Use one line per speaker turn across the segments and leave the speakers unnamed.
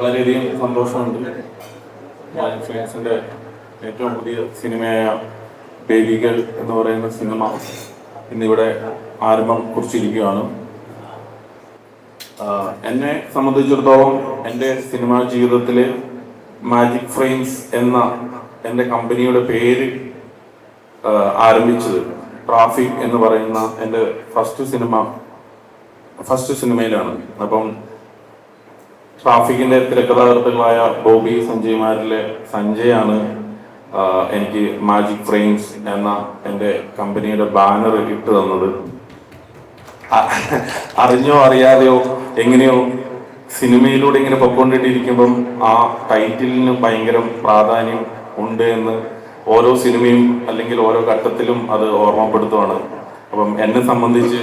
വളരെയധികം സന്തോഷമുണ്ട്. ഫാൻസിന്റെ ഏറ്റവും പുതിയ സിനിമയായ ബേബികൾ എന്ന് പറയുന്ന സിനിമ ഇന്നിവിടെ ആരംഭം കുറിച്ചിരിക്കുകയാണ്. എന്നെ സംബന്ധിച്ചിടത്തോളം എന്റെ സിനിമാ ജീവിതത്തിലെ മാജിക് ഫ്രെയിംസ് എന്ന എന്റെ കമ്പനിയുടെ പേര് ആരംഭിച്ചത് ട്രാഫിക് എന്ന് പറയുന്ന എന്റെ ഫസ്റ്റ് സിനിമ ഫസ്റ്റ് സിനിമയിലാണ്. അപ്പം ട്രാഫിക്കിന്റെ തിരക്കഥാകൃത്തുകളായ ബോബി സഞ്ജയ്മാരിലെ ആണ് എനിക്ക് മാജിക് ഫ്രെയിംസ് എന്ന എന്റെ കമ്പനിയുടെ ബാനർ ഇട്ട് തന്നത്. അറിഞ്ഞോ അറിയാതെയോ എങ്ങനെയോ സിനിമയിലൂടെ ഇങ്ങനെ പൊക്കോണ്ടിട്ടിരിക്കുമ്പം ആ ടൈറ്റിലിന് ഭയങ്കര പ്രാധാന്യം ഉണ്ട് എന്ന് ഓരോ സിനിമയും അല്ലെങ്കിൽ ഓരോ ഘട്ടത്തിലും അത് ഓർമ്മപ്പെടുത്തുവാണ്. അപ്പം എന്നെ സംബന്ധിച്ച്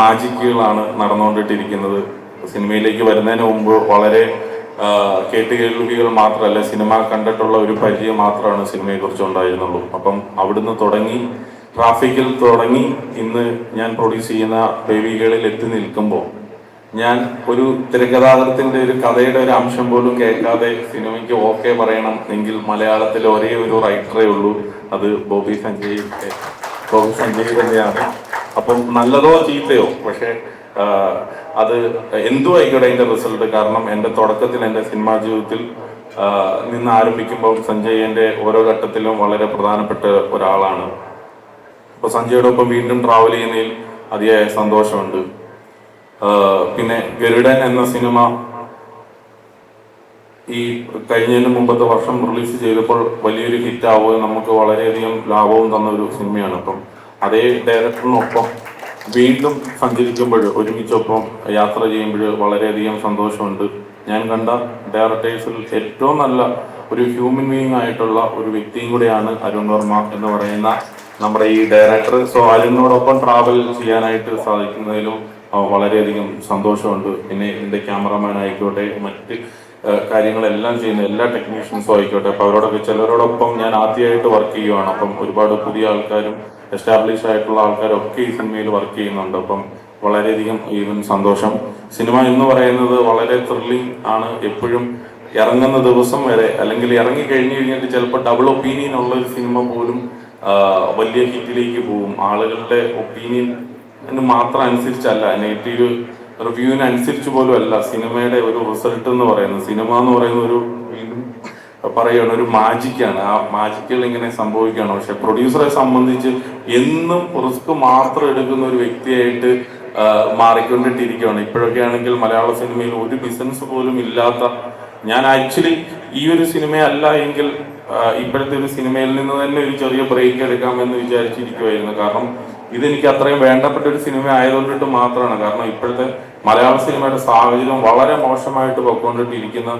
മാജിക്കുകളാണ് നടന്നുകൊണ്ടിട്ടിരിക്കുന്നത്. സിനിമയിലേക്ക് വരുന്നതിന് മുമ്പ് വളരെ കേട്ട് കേൾവികൾ മാത്രമല്ല സിനിമ കണ്ടിട്ടുള്ള ഒരു പരിചയം മാത്രമാണ് സിനിമയെ കുറിച്ച് ഉണ്ടായിരുന്നുള്ളൂ. അപ്പം അവിടുന്ന് തുടങ്ങി ട്രാഫിക്കിൽ തുടങ്ങി ഇന്ന് ഞാൻ പ്രൊഡ്യൂസ് ചെയ്യുന്ന ബേബികളിൽ എത്തി നിൽക്കുമ്പോൾ ഞാൻ ഒരു തിരക്കഥാകൃത്തിന്റെ ഒരു കഥയുടെ ഒരു അംശം പോലും കേൾക്കാതെ സിനിമയ്ക്ക് ഓക്കെ പറയണം എങ്കിൽ മലയാളത്തിൽ ഒരേ ഒരു റൈറ്ററേ ഉള്ളൂ. അത് ബോബി സഞ്ജയ് ബോബി സഞ്ജയ് തന്നെയാണ്. അപ്പം നല്ലതോ ചീത്തയോ? പക്ഷെ അത് എന്തു ആയിക്കോട്ടെ അതിന്റെ റിസൾട്ട്? കാരണം എന്റെ തുടക്കത്തിൽ എന്റെ സിനിമാ ജീവിതത്തിൽ നിന്ന് ആരംഭിക്കുമ്പോൾ സഞ്ജയ് എന്റെ ഓരോ ഘട്ടത്തിലും വളരെ പ്രധാനപ്പെട്ട ഒരാളാണ്. അപ്പൊ സഞ്ജയോടൊപ്പം വീണ്ടും ട്രാവൽ ചെയ്യുന്നതിൽ അതിയായ സന്തോഷമുണ്ട്. പിന്നെ ഗരുഡൻ എന്ന സിനിമ ഈ കഴിഞ്ഞതിന് മുമ്പത്തെ വർഷം റിലീസ് ചെയ്തപ്പോൾ വലിയൊരു ഹിറ്റ് ആവുകയും നമുക്ക് വളരെയധികം ലാഭവും തന്ന ഒരു സിനിമയാണ്. അപ്പം അതേ ഡയറക്ടറിനൊപ്പം വീണ്ടും സഞ്ചരിക്കുമ്പോൾ ഒരുമിച്ചൊപ്പം യാത്ര ചെയ്യുമ്പോൾ വളരെയധികം സന്തോഷമുണ്ട്. ഞാൻ കണ്ട ഡയറക്ടേഴ്സിൽ ഏറ്റവും നല്ല ഒരു ഹ്യൂമൻ ബീങ് ആയിട്ടുള്ള ഒരു വ്യക്തിയും കൂടെയാണ് അരുൺ വർമ്മ എന്ന് പറയുന്ന നമ്മുടെ ഈ ഡയറക്ടർ സോ അരുണിനോടൊപ്പം ട്രാവൽ ചെയ്യാനായിട്ട് സാധിക്കുന്നതിലും വളരെയധികം സന്തോഷമുണ്ട്. പിന്നെ ഇതിന്റെ ക്യാമറമാൻ ആയിക്കോട്ടെ മറ്റ് കാര്യങ്ങളെല്ലാം ചെയ്യുന്ന എല്ലാ ടെക്നീഷ്യൻസും ആയിക്കോട്ടെ. അപ്പൊ അവരോടൊക്കെ ചിലരോടൊപ്പം ഞാൻ ആദ്യമായിട്ട് വർക്ക് ചെയ്യുവാണ്. അപ്പം ഒരുപാട് പുതിയ ആൾക്കാരും എസ്റ്റാബ്ലിഷ് ആയിട്ടുള്ള ആൾക്കാരൊക്കെ ഈ സിനിമയിൽ വർക്ക് ചെയ്യുന്നുണ്ട്. അപ്പം വളരെയധികം ഈവൻ സന്തോഷം. സിനിമ എന്ന് പറയുന്നത് വളരെ ത്രില്ലിംഗ് ആണ്. എപ്പോഴും ഇറങ്ങുന്ന ദിവസം വരെ അല്ലെങ്കിൽ ഇറങ്ങി കഴിഞ്ഞു കഴിഞ്ഞിട്ട് ചിലപ്പോൾ ഡബിൾ ഒപ്പീനിയൻ ഉള്ള ഒരു സിനിമ പോലും വലിയ ഹിറ്റിലേക്ക് പോകും. ആളുകളുടെ ഒപ്പീനിയൻ മാത്രം അനുസരിച്ചല്ല നെഗറ്റീവ് റിവ്യൂവിനനുസരിച്ച് പോലും അല്ല. സിനിമയുടെ ഒരു റിസൾട്ട് എന്ന് പറയുന്നത്. സിനിമ എന്ന് പറയുന്ന ഒരു വീണ്ടും പറയുകയാണ് ഒരു മാജിക്കാണ് ആ മാജിക്കുകൾ ഇങ്ങനെ സംഭവിക്കുകയാണ്. പക്ഷെ പ്രൊഡ്യൂസറെ സംബന്ധിച്ച് എന്നും റിസ്ക് മാത്രം എടുക്കുന്ന ഒരു വ്യക്തിയായിട്ട് മാറിക്കൊണ്ടിട്ടിരിക്കുകയാണ്. ഇപ്പോഴൊക്കെ ആണെങ്കിൽ മലയാള സിനിമയിൽ ഒരു ബിസിനസ് പോലും ഇല്ലാത്ത ഞാൻ ആക്ച്വലി ഈ ഒരു സിനിമയല്ല എങ്കിൽ ഇപ്പോഴത്തെ ഒരു സിനിമയിൽ നിന്ന് തന്നെ ഒരു ചെറിയ ബ്രേക്ക് എടുക്കാമെന്ന് വിചാരിച്ചിരിക്കുമായിരുന്നു കാരണം ഇതെനിക്ക് അത്രയും വേണ്ടപ്പെട്ട ഒരു സിനിമ ആയതുകൊണ്ടിട്ട് മാത്രമാണ്. കാരണം ഇപ്പോഴത്തെ മലയാള സിനിമയുടെ സാഹചര്യം വളരെ മോശമായിട്ട് പൊയ്ക്കൊണ്ടിട്ടിരിക്കുന്ന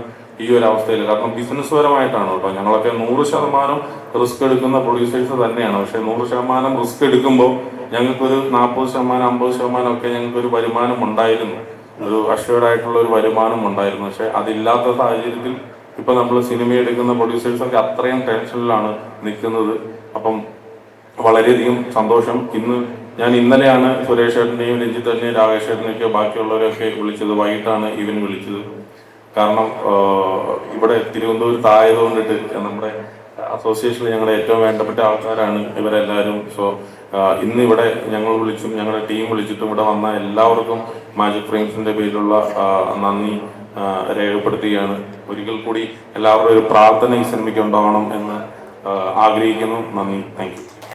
ഈ ഒരു അവസ്ഥയിൽ കാരണം ബിസിനസ് പരമായിട്ടാണ് കേട്ടോ. ഞങ്ങളൊക്കെ നൂറ് ശതമാനം റിസ്ക് എടുക്കുന്ന പ്രൊഡ്യൂസേഴ്സ് തന്നെയാണ്. പക്ഷെ നൂറ് ശതമാനം റിസ്ക് എടുക്കുമ്പോൾ ഞങ്ങൾക്കൊരു നാൽപ്പത് ശതമാനം അമ്പത് ശതമാനം ഒക്കെ ഞങ്ങൾക്കൊരു വരുമാനം ഉണ്ടായിരുന്നു. ഒരു അഷ്വേർഡ് ആയിട്ടുള്ള ഒരു വരുമാനം ഉണ്ടായിരുന്നു. പക്ഷെ അതില്ലാത്ത സാഹചര്യത്തിൽ ഇപ്പൊ നമ്മൾ സിനിമ എടുക്കുന്ന പ്രൊഡ്യൂസേഴ്സ് ഒക്കെ അത്രയും ടെൻഷനിലാണ് നിൽക്കുന്നത്. അപ്പം വളരെയധികം സന്തോഷം. ഇന്ന് ഞാൻ ഇന്നലെയാണ് സുരേഷ് ചേട്ടനെയും രഞ്ജിത്തേട്ടനെയും രാകേഷ് ചേട്ടനെയൊക്കെ ബാക്കിയുള്ളവരെയൊക്കെ വിളിച്ചത്. വൈകിട്ടാണ് ഇവൻ വിളിച്ചത്. കാരണം ഇവിടെ തിരുവനന്തപുരത്ത് ആയതുകൊണ്ടിട്ട് നമ്മുടെ അസോസിയേഷനിൽ ഞങ്ങളുടെ ഏറ്റവും വേണ്ടപ്പെട്ട ആൾക്കാരാണ് ഇവരെല്ലാവരും. സോ ഇന്ന് ഇവിടെ ഞങ്ങൾ വിളിച്ചും ഞങ്ങളുടെ ടീം വിളിച്ചിട്ടും ഇവിടെ വന്ന എല്ലാവർക്കും മാജിക് ഫ്രെയിംസിന്റെ പേരിലുള്ള നന്ദി രേഖപ്പെടുത്തുകയാണ്. ഒരിക്കൽ കൂടി എല്ലാവരുടെയും ഒരു പ്രാർത്ഥന ഈ സിനിമയ്ക്ക് ഉണ്ടാവണം എന്ന് ആഗ്രഹിക്കുന്നു. നന്ദി. താങ്ക്